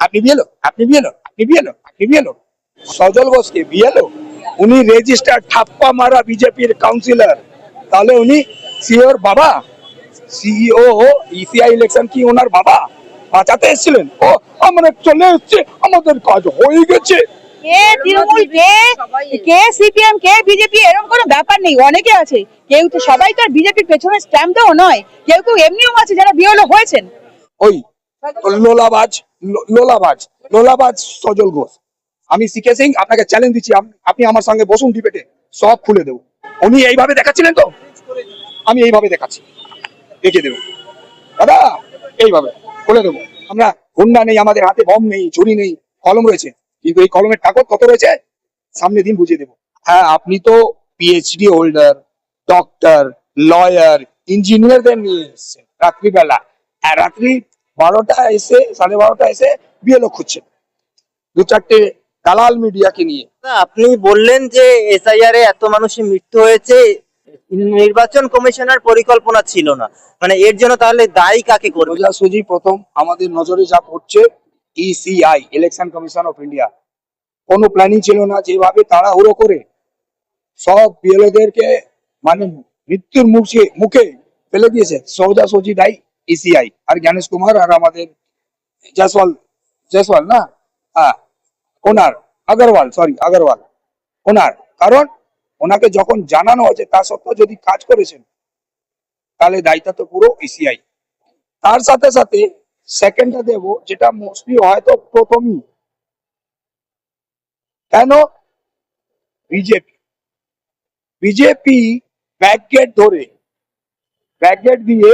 আপনি বিয়েলো আপনি বিয়েলো আপনি বিয়েলো আপনি বিয়েলো সজল ঘোষকে বিয়েলো উনি রেজিস্টার ঠাপ্পা মারা বিজেপির কাউন্সিলর তাহলে উনি সিওর বাবা? সিইও ইসিআই ইলেকশন কি ওনার বাবা? বাঁচাতে এসেছিলেন? ও আমরা চলে এসছে। আমাদের কাজ হয়ে গেছে। কে তৃণমূল? কে? কে সিপিএম কে বিজেপি এরকম কোনো ব্যাপার নেই। অনেকে আছে। কেউ তো সবাই তো আর বিজেপির পেছনে স্ট্যাম্প দেওয়া নয়। কেউ কেউ এমনিও আছে যারা বিয়লো হয়েছেন। ওই লোলাবাজ লোলাবাজ লোলাবাজ সজল ঘোষ। আমি শিখে সিং, আপনাকে চ্যালেঞ্জ দিচ্ছি আপনি আমার সঙ্গে বসুন ডিবেটে সব খুলে দেবো। উনি এইভাবে দেখাচ্ছিলেন তো? আমি এইভাবে দেখাচ্ছি। দেখিয়ে দেবো। দাদা, এইভাবে খুলে দেবো। আমরা হুন্ডা নেই, আমাদের হাতে বম নেই ছুরি নেই, কলম রয়েছে। কিন্তু এই কলমের তাকত কত রয়েছে? সামনে দিন বুঝিয়ে দেবো। হ্যাঁ আপনি তো পিএইচডি হোল্ডার ডক্টর লয়ার ইঞ্জিনিয়ারদের নিয়ে এসছেন। রাত্রিবেলা। আর রাত্রি বারোটা এসে সাড়ে বারোটা এসে বিএলও খুঁজছেন। দু চারটে দালাল মিডিয়াকে নিয়ে। আপনি বললেন যে এসআইআর এ এত মানুষের মৃত্যু হয়েছে নির্বাচন কমিশনের পরিকল্পনা ছিল না। মানে এর জন্য তাহলে দায়ী কাকে করবে? সোজাসুজি প্রথম আমাদের নজরে যা পড়ছে ECI election commission of India কোনো প্ল্যানিং ছিল না যেভাবে তাড়াহুড়ো করে সব বিএলওদেরকে মানে মৃত্যুর মুখে মুখে ফেলে দিয়েছে। সোজাসুজি দায়ী। ইসিআই আর জ্ঞানেশ কুমার আর আমাদের জয়সওয়াল জয়সওয়াল না? হ্যাঁ ওনার, আগরওয়াল সরি আগরওয়াল। ওনার, কারণ ওনাকে যখন জানানো হয়েছে, তা সত্ত্বেও যদি কাজ করেছেন, তাহলে দায়িত্ব তো পুরো ইসিআই তার সাথে সাথে সেকেন্ডটা দেব, যেটা মোস্টলি হয়তো প্রথমই। কেন? বিজেপি। বিজেপি ব্যাকগেট ধরে, ব্যাকগেট দিয়ে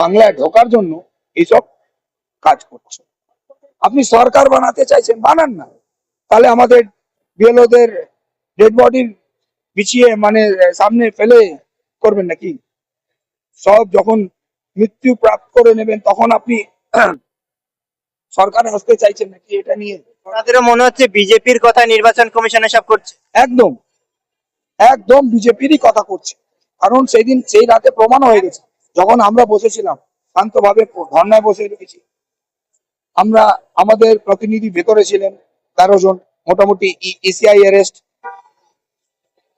বাংলায় ঢোকার জন্য এইসব কাজ করছে। আপনি সরকার বানাতে চাইছেন বানান না। তাহলে আমাদের বিএলওদের ডেড বডির বিছিয়ে মানে সামনে ফেলে করবেন নাকি? সব যখন মৃত্যু প্রাপ্ত করে নেবেন তখন আপনি সরকার আসতে চাইছেন নাকি এটা নিয়ে? তাদেরও মনে হচ্ছে বিজেপির কথা নির্বাচন কমিশন এসব করছে? একদম। একদম বিজেপিরই কথা করছে। কারণ সেই দিন সেই রাতে প্রমাণ হয়ে গেছে। যখন আমরা বসেছিলাম শান্তভাবে ধর্নায় বসে রয়েছি আমরা আমাদের প্রতিনিধি ভেতরে ছিলেন তেরো জন মোটামুটি ইসিআই অ্যারেস্ট।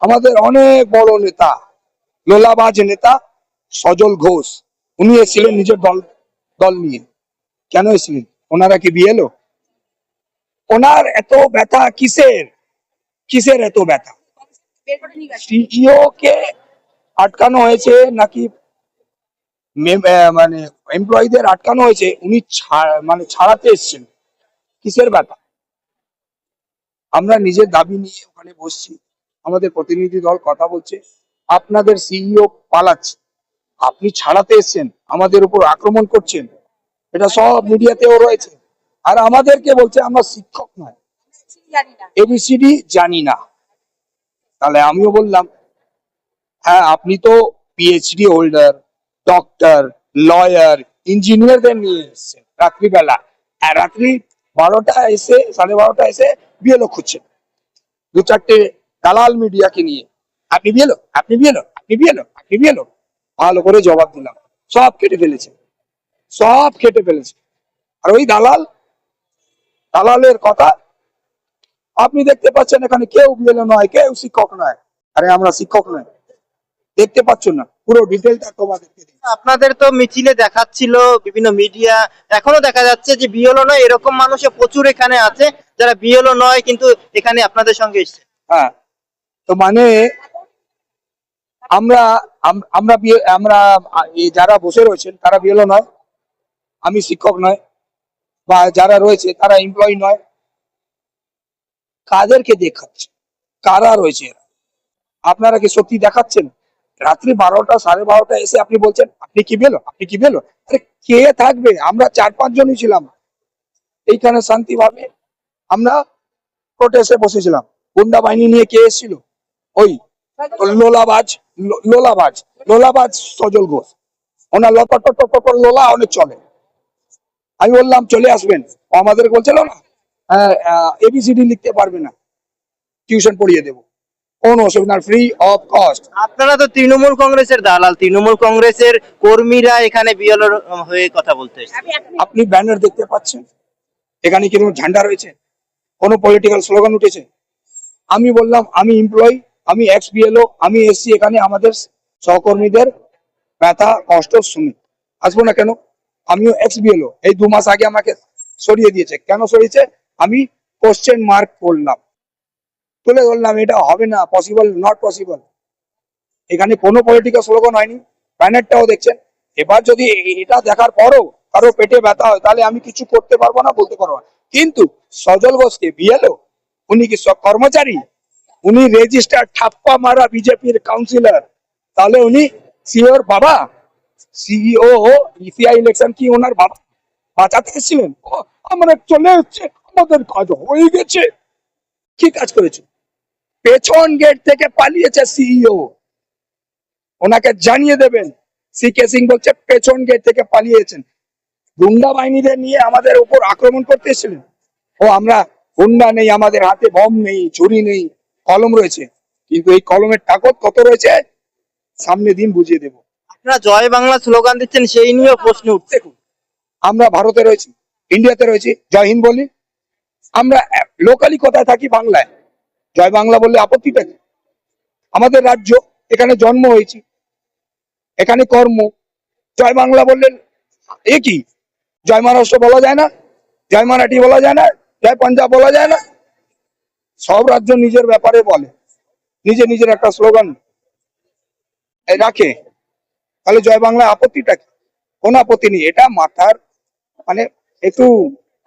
আমাদের অনেক বড় নেতা লোলাবাজ নেতা সজল ঘোষ উনি এসেছিলেন নিজের দল দল নিয়ে। কেন এসেছিলেন? ওনারা কি বিয়েলো ওনার এত ব্যথা কিসের? কিসের এত ব্যথা? সিইও কে আটকানো হয়েছে নাকি মানে এমপ্লয়ীদের আটকানো হয়েছে, উনি মানে ছাড়াতে এসছেন। কিসের ব্যাপার? আমরা নিজের দাবি নিয়ে ওখানে বসছি, আমাদের প্রতিনিধি দল কথা বলছে, আপনাদের সিইও পালাচ্ছে। আপনি ছাড়াতে এসছেন, আমাদের উপর আক্রমণ করছেন, এটা সব মিডিয়াতেও রয়েছে। আর আমাদেরকে বলছে, আমরা শিক্ষক নয়। এবিসিডি জানি না। তাহলে আমিও বললাম হ্যাঁ আপনি তো পিএইচডি হোল্ডার ডক্টর লয়ার ইঞ্জিনিয়ারদের নিয়ে এসছেন রাত্রিবেলা। আর রাত্রি বারোটা এসে, সাড়ে বারোটা এসে বিয়েলো খুঁজছেন। দু চারটে দালাল মিডিয়াকে নিয়ে। আপনি বিয়েলো আপনি বিয়েলো আপনি বিয়েলো আপনি বিয়েলো ভালো করে জবাব দিলাম। সব কেটে ফেলেছে। সব কেটে ফেলেছে। আর ওই দালাল, দালালের কথা আপনি দেখতে পাচ্ছেন এখানে কেউ বিএলও নয়, কেউ শিক্ষক নয়। আরে আমরা শিক্ষক নয়। দেখতে পাচ্ছ না। পুরো ডিটেলটা তোমাদেরকে দিই। আপনাদের তো মিছিলে দেখাচ্ছিল বিভিন্ন মিডিয়া এখনও দেখা যাচ্ছে যে বিএলও নয় এরকম মানুষও প্রচুর এখানে আছে যারা বিএলও নয় কিন্তু এখানে আপনাদের সঙ্গে এসছে। হ্যাঁ তো মানে আমরা আমরা আমরা যারা বসে রয়েছেন তারা বিএলও নয় আমি শিক্ষক নয় বা যারা রয়েছে তারা এমপ্লয়ি নয়। কাদেরকে দেখাচ্ছে? কারা রয়েছে এরা? আপনারা কি সত্যি দেখাচ্ছেন? রাত্রি বারোটা, সাড়ে বারোটা এসে আপনি বলছেন, আপনি কি বেলো আপনি কি বেলো আরে কে থাকবে? আমরা চার পাঁচ জনই ছিলাম। এইখানে শান্তিভাবে আমরা প্রোটেস্টে বসেছিলাম। গুন্ডা বাহিনী নিয়ে কে এসেছিল? ওই লোলাবাজ লোলাবাজ লোলাবাজ সজল ঘোষ। ওনার লপট পট পট পট লোলা অনেক চলে। আমি বললাম, চলে আসবেন। আমাদের বলছিল, না এবিসিডি লিখতে পারবে না। টিউশন পড়িয়ে দেবো। কোনো অসুবিধা ফ্রি অফ কস্ট আপনারা তো তৃণমূল কংগ্রেসের দালাল তৃণমূল কংগ্রেসের কর্মীরা এখানে বিএলও হয়ে কথা বলতে আপনি ব্যানার দেখতে পাচ্ছেন? এখানে কি কোনো ঝান্ডা রয়েছে? কোনো পলিটিক্যাল স্লোগান উঠেছে? আমি বললাম আমি এমপ্লয়ি আমি এক্স বিএলও আমি এসছি এখানে আমাদের সহকর্মীদের ব্যথা কষ্ট শুনি আসব না কেন? আমিও এক্স বিএলও এই দু মাস আগে আমাকে সরিয়ে দিয়েছে। কেন সরিয়েছে? আমি কোশ্চেন মার্ক করলাম। তুলে ধরলাম, এটা হবে না পসিবল নট পসিবল এখানে কোনো পলিটিক্যাল স্লোগান হয়নি, ব্যানারটাও দেখছেন। এবার যদি এটা দেখার পরও কারও পেটে ব্যথা হয়, তাহলে আমি কিছু করতে পারব না, বলতে পারব না। কিন্তু সজল ঘোষকে বিএলও, উনি কি সব কর্মচারী? উনি রেজিস্টার ঠাপ্পা মারা বিজেপির কাউন্সিলর তাহলে উনি সিওর বাবা? সিইও ইসিআই ইলেকশন কি ওনার বাবা? বাঁচাতে এসেছিলেন? আমরা চলে এসছে, আমাদের কাজ হয়ে গেছে। কি কাজ করেছে? পেছন গেট থেকে পালিয়েছে সিইও ওনাকে জানিয়ে দেবেন সিকে সিং বলছে পেছন গেট থেকে পালিয়েছেন। গুন্ডা বাহিনীদের নিয়ে আমাদের উপর আক্রমণ করতে এসেছিলেন। ও আমরা গুন্ডা নেই আমাদের হাতে বম নেই ছুরি নেই কলম রয়েছে। কিন্তু এই কলমের তাকত কত রয়েছে? সামনে দিন বুঝিয়ে দেব। আপনারা জয় বাংলা স্লোগান দিচ্ছেন সেই নিয়েও প্রশ্ন উঠছে। দেখুন আমরা ভারতে রয়েছি ইন্ডিয়াতে রয়েছি। জয় হিন্দ বলি। আমরা লোকালি কোথায় থাকি বাংলায়? জয় বাংলা বললে আপত্তিটা কি আমাদের রাজ্য এখানে জন্ম হয়েছি, এখানে কর্ম। জয় বাংলা বললেন এ কি? জয় মহারাষ্ট্র বলা যায় না, জয় মারাঠি বলা যায় না, জয় পাঞ্জাব বলা যায় না। সব রাজ্য নিজের ব্যাপারে বলে, নিজে নিজের একটা স্লোগান রাখে। তাহলে জয় বাংলা আপত্তিটা কি? কোনো আপত্তি নেই, এটা মাথার মানে একটু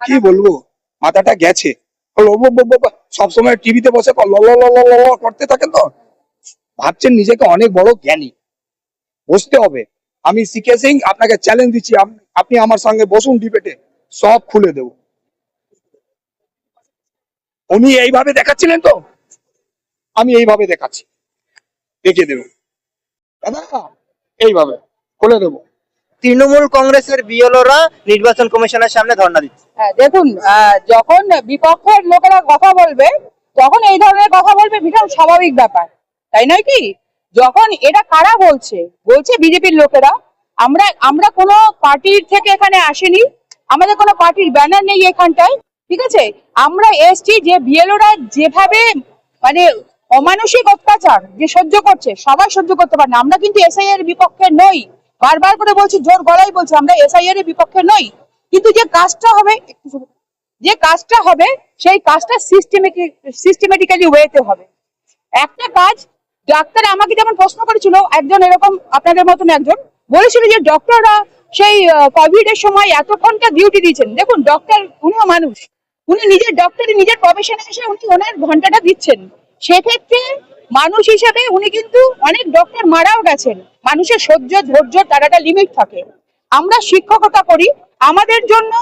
কি বলব? মাথাটা গেছে। সবসময় টিভিতে বসে করতে থাকেন তো? ভাবছেন নিজেকে অনেক বড় জ্ঞানী। বসতে হবে। আমি সিকে সিং আপনাকে চ্যালেঞ্জ দিচ্ছি। আপনি আমার সঙ্গে বসুন ডিবেটে সব খুলে দেব। উনি এইভাবে দেখাচ্ছিলেন তো? আমি এইভাবে দেখাচ্ছি। দেখিয়ে দেব। দাদা, এইভাবে। খুলে দেবো। তৃণমূল কংগ্রেসের বিএলওরা নির্বাচন কমিশনের সামনে ধর্ণা দিচ্ছে। হ্যাঁ দেখুন যখন বিপক্ষের লোকেরা কথা বলবে, তখন এই ধরনের কথা বলবে ভীষণ স্বাভাবিক ব্যাপার। তাই নয় কি? যখন এটা কারা বলছে বলছে বিজেপির লোকেরা, আমরা আমরা কোনো পার্টির থেকে এখানে আসিনি, আমাদের কোনো পার্টির ব্যানার নেই এখানটায়, ঠিক আছে? আমরা এসছি যে বিএলওরা যেভাবে মানে অমানসিক অত্যাচার যে সহ্য করছে, সবাই সহ্য করতে পারে না। আমরা কিন্তু এসআই এর বিপক্ষে নই। বারবার করে বলছি, জোর গলায় বলছি, আমরা এসআই এর বিপক্ষে নই। কিন্তু যে কাজটা হবে, যে কাজটা হবে, সেই কাজটা সিস্টেমেটিক সিস্টেমেটিক্যালি ওয়েতে হবে। একটা কাজ, ডাক্তার আমাকে যেমন প্রশ্ন করেছিল, একজন এরকম আপনাদের মতন একজন, বলেছিল যে ডক্টররা সেই কোভিড এর সময় এত ঘণ্টা ডিউটি দিয়েছেন দেখুন ডক্টর উনিও মানুষ। উনি নিজের ডক্টরি নিজের প্রফেশনে এসে উনি ওনার ঘন্টাটা দিচ্ছেন। সেক্ষেত্রে মানুষ হিসাবে উনি কিন্তু অনেক ডক্টর মারাও গেছেন। মানুষের সহ্য, ধৈর্য তার একটা লিমিট থাকে। আমরা শিক্ষকতা করি, আমাদের জন্য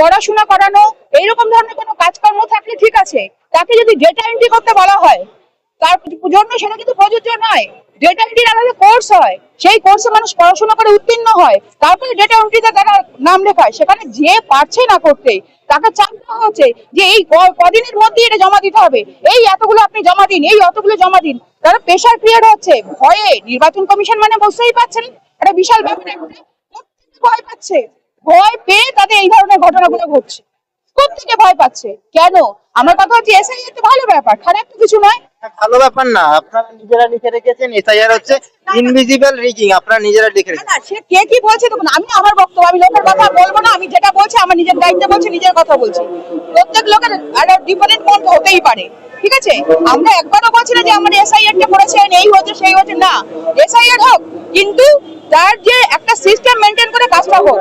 পড়াশোনা করানো এইরকম ধরনের কোনো কাজকর্ম থাকলে ঠিক আছে। তাকে যদি ডেটা এন্ট্রি করতে বলা হয়, তার জন্য সেটা কিন্তু প্রযোজ্য নয়। ডেটা এন্ট্রির আলাদা কোর্স হয়। সেই কোর্সে মানুষ পড়াশোনা করে উত্তীর্ণ হয়। তারপরে ডেটা এন্ট্রিতে তারা নাম লেখায়। সেখানে যে পারছে না করতে তাকে চাপ দেওয়া হচ্ছে যে এই কদিনের মধ্যে এটা জমা দিতে হবে। এই এতগুলো আপনি জমা দিন, এই অতগুলো জমা দিন। তারা প্রেশার ক্রিয়েট হচ্ছে। ভয়ে নির্বাচন কমিশন মানে বুঝতেই পাচ্ছেন এটা বিশাল ব্যাপার একটা। ভয় পাচ্ছে। ভয় পেয়ে তাদের এই ধরনের ঘটনাগুলো ঘটছে। প্রত্যেকে ভয় পাচ্ছে। কেন? আমার কথা হচ্ছে এসআই তো ভালো ব্যাপার, খারাপ তো কিছু নয়। ভালো ব্যাপার না। আপনারা নিজেরা লিখে রেখেছেন, এসআইআর হচ্ছে ইনভিজিবল আপনারা নিজেরা লিখে রেখেছেন। সে কে কি বলছে দেখুন, আমি আমার বক্তব্য, আমি লোকের কথা বলব না, আমি যেটা বলছি, আমার নিজের বলছি, নিজের কথা বলছি। প্রত্যেক লোকের একটা ডিফারেন্ট মত হতেই পারে, ঠিক আছে? আমরা একবারও বলছি না যে আমার এসআইআর টা করেছেন এই হচ্ছে, সেই হচ্ছে, না। এসআইআর হোক, কিন্তু তার যে একটা সিস্টেম মেনটেন করে কাজটা হোক।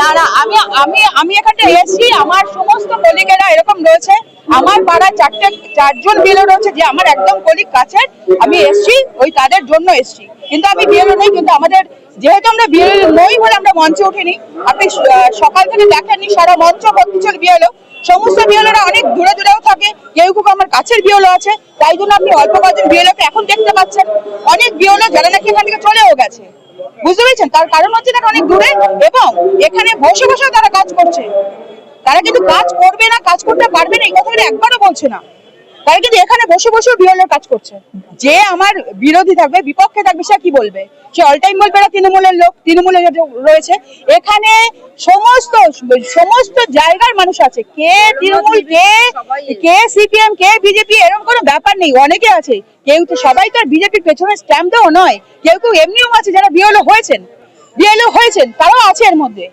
না না, আমি আমি আমি এখানটা এসছি, আমার সমস্ত কলিগেরা এরকম রয়েছে আমার পাড়ায় চারটে, চারজন বিএলও রয়েছে যে আমার একদম কলিক কাছের, আমি এসছি, ওই তাদের জন্য এসছি। কিন্তু আমি বিএলও নেই কিন্তু আমাদের, যেহেতু আমরা বিএলও নই বলে আমরা মঞ্চে উঠিনি আপনি সকাল থেকে দেখেননি, সারা মঞ্চ ছিল বিএলও সমস্ত বিএলওরা অনেক দূরে দূরেও থাকে, কেউ কেউ আমার কাছের বিএলও আছে, তাই জন্য আপনি অল্প কয়েকজন বিএলও কে এখন দেখতে পাচ্ছেন। অনেক বিএলও যারা নাকি এখান থেকে চলেও গেছে। বুঝতে পেরেছেন? তার কারণ হচ্ছে তারা অনেক দূরে, এবং এখানে বসে বসেও তারা কাজ করছে। তারা কিন্তু কাজ করবে না কাজ করতে পারবে না এই কথাটা একবারও বলছে না। তারা কিন্তু এখানে বসে বসেও বিরলের কাজ করছে। যে আমার বিরোধী থাকবে বিপক্ষে থাকবে সে কি বলবে? সে অল টাইম বলবে না তৃণমূলের লোক তৃণমূলে রয়েছে এখানে সমস্ত সমস্ত জায়গার মানুষ আছে। কে তৃণমূল কে কে সিপিএম কে বিজেপি এরকম কোনো ব্যাপার নেই অনেকে আছে। কেউ তো সবাই তো আর বিজেপির পেছনে স্ট্যাম্প দেওয়া নয়। কেউ কেউ এমনিও আছে যারা বিএলও হয়েছেন। বিএলও হয়েছেন তারাও আছে এর মধ্যে।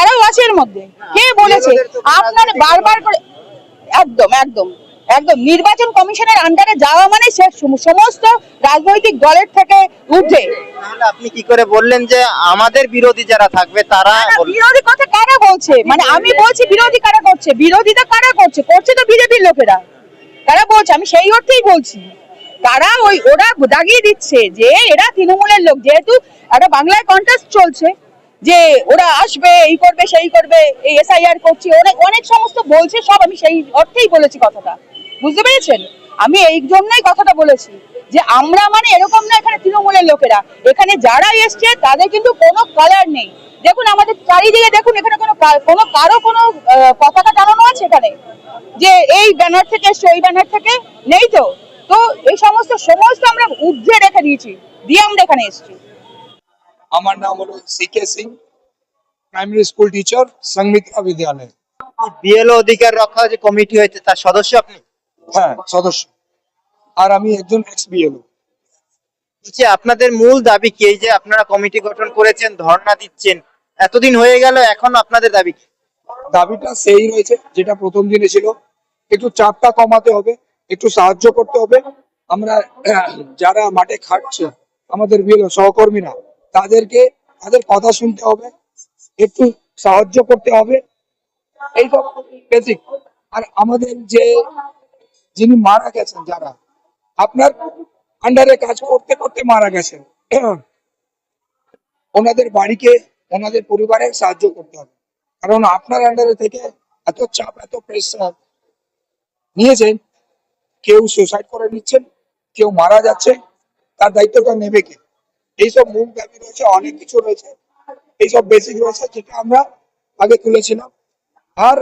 তারাও আছে এর মধ্যে। কে বলেছে? আপনার বারবার করে একদম একদম একদম। নির্বাচন কমিশনের আন্ডারে যাওয়া মানে সে সমস্ত রাজনৈতিক দলের থেকে তাহলে আপনি কি করে বললেন যে আমাদের বিরোধী যারা থাকবে তারা বিরোধী কথা কারা বলছে? মানে আমি বলছি বিরোধী কারা করছে? বিরোধিতা কারা করছে? করছে তো বিজেপির লোকেরা। তারা বলছে? আমি সেই অর্থেই বলছি। তারা ওই ওরা দাগিয়ে দিচ্ছে যে এরা তৃণমূলের লোক। যেহেতু একটা বাংলায় কন্টেস্ট চলছে যে ওরা আসবে, এই করবে, সেই করবে, এই এসআইআর করছে, অনেক অনেক সমস্ত বলছে, সব আমি সেই অর্থেই বলেছি কথাটা। বুঝতে পেরেছেন? আমি এই জন্যই কথাটা বলেছি যে আমরা মানে এরকম না এখানে তৃণমূলের লোকেরা। এখানে যারা এসছে, তাদের কিন্তু কোনো কালার নেই। দেখুন, আমাদের চারিদিকে দেখুন, এখানে কোনো কোনো, কারও কোনো পতাকা টানানো আছে এখানে? যে এই ব্যানার থেকে ওই ব্যানার থেকে? নেই তো? তো এই সমস্ত সমস্ত আমরা ঊর্ধ্বে রেখে দিয়েছি, দিয়ে আমরা এখানে এসেছি। আমার নাম হলো C K Singh primary school teacher Sanghamitra Vidyalaya BLO অধিকার রক্ষা যে কমিটি হয়েছে তার সদস্য আপনি? হ্যাঁ সদস্য। আর আমি একজন এক্স বিএলও বলছি আপনাদের মূল দাবি কি? এই যে আপনারা কমিটি গঠন করেছেন ধর্ণা দিচ্ছেন এতদিন হয়ে গেল এখন আপনাদের দাবি কি? দাবিটা সেই রয়েছে যেটা প্রথম দিনে ছিল। একটু চাপটা কমাতে হবে একটু সাহায্য করতে হবে। আমরা যারা মাঠে খাটছে আমাদের বিএলও সহকর্মীরা তাদেরকে, তাদের কথা শুনতে হবে, একটু সাহায্য করতে হবে। এই বেসিক আর আমাদের যে, যিনি মারা গেছেন যারা, আপনার আন্ডারে কাজ করতে করতে মারা গেছেন, ওনাদের বাড়িকে, ওনাদের পরিবারে সাহায্য করতে হবে। কারণ আপনার আন্ডারে থেকে এত চাপ, এত প্রেসার নিয়েছেন, কেউ সুসাইড করে নিচ্ছেন, কেউ মারা যাচ্ছে, তার দায়িত্বটা নেবে কে? এইসব মূল দাবি রয়েছে, অনেক কিছু রয়েছে। এইসব বেসিক রয়েছে যেটা আমরা আগে তুলেছিলাম। আর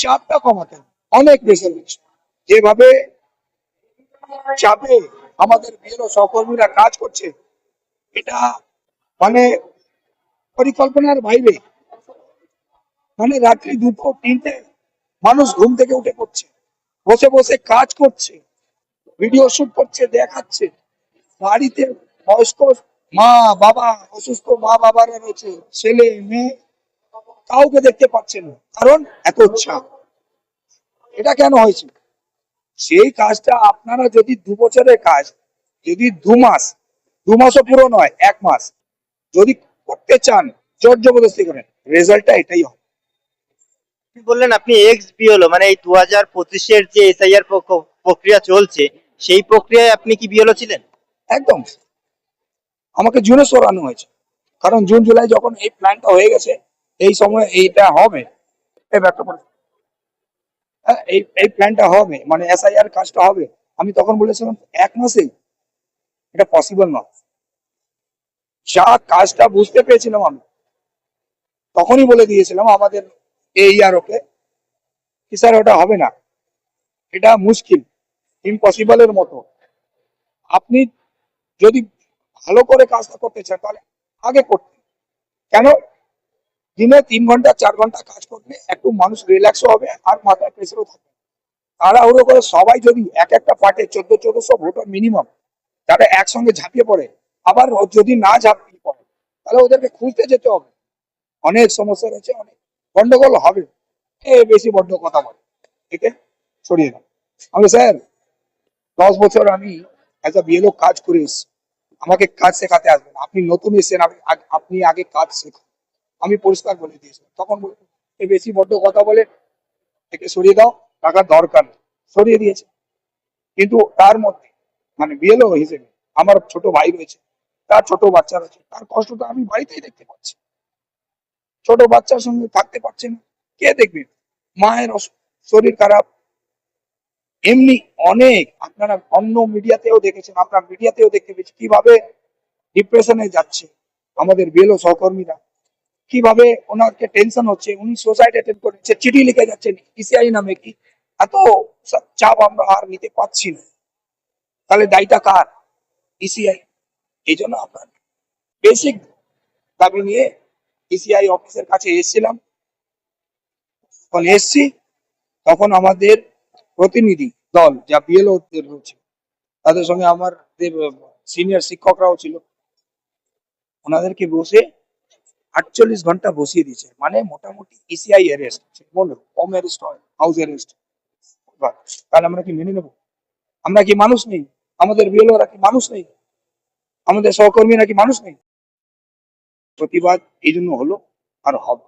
চাপটা কমাতে অনেক প্রেসার রয়েছে যেভাবে চাপে আমাদের বিএলও সহকর্মীরা কাজ করছে, এটা মানে পরিকল্পনার বাইরে। মানে রাত্রি দুটো, তিনটে মানুষ ঘুম থেকে উঠে পড়ছে, বসে বসে কাজ করছে ভিডিও শুট করছে, দেখাচ্ছে, বাড়িতে বয়স্ক মা বাবা অসুস্থ মা বাবারা রয়েছে ছেলে মেয়ে কাউকে দেখতে পাচ্ছে না কারণ এত চাপ এটা কেন হয়েছে? সেই কাজটা আপনারা যদি দু বছরের কাজ যদি দু মাস দু মাসও পুরো নয় এক মাস যদি করতে চান জোর জবরদস্তি করেন রেজাল্টটা এটাই হবে। আপনি বললেন আপনি এক্স বিএলও মানে এই দু হাজার পঁচিশের যে এসআইআর প্রক্রিয়া চলছে সেই প্রক্রিয়ায় আপনি কি বিএলও ছিলেন? একদম। আমাকে জুনে সরানো হয়েছে। কারণ জুন জুলাই যখন এই প্ল্যানটা হয়ে গেছে এই সময় এইটা হবে। এই ব্যাপারটা পড়ে। হ্যাঁ, এই এই প্ল্যানটা হবে। মানে এসআইআর কাজটা হবে। আমি তখন বলেছিলাম এক মাসেই। এটা পসিবল নয়। যা কাজটা বুঝতে পেরেছিলাম আমি তখনই বলে দিয়েছিলাম আমাদের এই আর ওকে কি স্যার ওটা হবে না? এটা মুশকিল ইম্পসিবলের মতো। আপনি যদি ভালো করে কাজটা করতে চান তাহলে আগে করতে। কেন? দিনে তিন ঘণ্টা, চার ঘণ্টা কাজ করলে একটু মানুষ রিল্যাক্সও হবে আর মাথায় প্রেসারও থাকবে। তাড়াহুড়ো করে সবাই যদি এক একটা পার্টে চোদ্দ, চোদ্দশো ভোটার মিনিমাম তারা একসঙ্গে ঝাঁপিয়ে পড়ে, আবার যদি না ঝাঁপিয়ে পড়ে, তাহলে ওদেরকে খুঁজতে যেতে হবে। অনেক সমস্যা রয়েছে, অনেক গন্ডগোল হবে। এ বেশি বড্ড কথা বলে। আছে? সরিয়ে দাও। আমি স্যার, দশ বছর আমি অ্যাজ আ বিএলও কাজ করে এসেছি। আমাকে কাজ শেখাতে আসবেন। আপনি নতুন এসেছেন, আপনি আগে কাজ শেখান। আমি পরিষ্কার বলে দিয়েছিলাম তখন এ বেশি বড্ড কথা বলে, একে সরিয়ে দাও, টাকার দরকার সরিয়ে দিয়েছে। কিন্তু তার মধ্যে মানে বিএলও হিসেবে আমার ছোট ভাই রয়েছে, তার ছোট বাচ্চা রয়েছে, তার কষ্টটা আমি বাড়িতেই দেখতে পাচ্ছি। ছোট বাচ্চার সঙ্গে থাকতে পারছে না। কে দেখবে? মায়ের শরীর খারাপ এমনি অনেক, আপনারা অন্য মিডিয়াতেও দেখেছেন আমরা মিডিয়াতেও দেখতে পেয়েছি কীভাবে ডিপ্রেশনে যাচ্ছে আমাদের বেলো সহকর্মীরা। কীভাবে ওনাকে টেনশন হচ্ছে, উনি সুসাইড অ্যাটেম্প করেছে, চিঠি লিখে যাচ্ছেন ইসিআই নামে কি? এত চাপ আমরা আর নিতে পারছি না। তাহলে দায়টা কার? ইসিআই এই জন্য আপনার বেসিক দাবি নিয়ে ইসিআই অফিসের কাছে এসেছিলাম। এসছি, তখন আমাদের প্রতিনিধি দল যা বিএলও রয়েছে তাদের সঙ্গে আমার সিনিয়র শিক্ষকরাও ছিল। ওনাদেরকে বসে আটচল্লিশ ঘণ্টা বসিয়ে দিয়েছে। মানে মোটামুটি ইসিআই অ্যারেস্ট বলো হোম অ্যারেস্ট হয় হাউস অ্যারেস্ট তাহলে আমরা কি মেনে নেব? আমরা কি মানুষ নেই? আমাদের বিএলওরা কি মানুষ নেই? আমাদের সহকর্মীরা কি মানুষ নেই? প্রতিবাদ এই জন্য হলো আর হবে।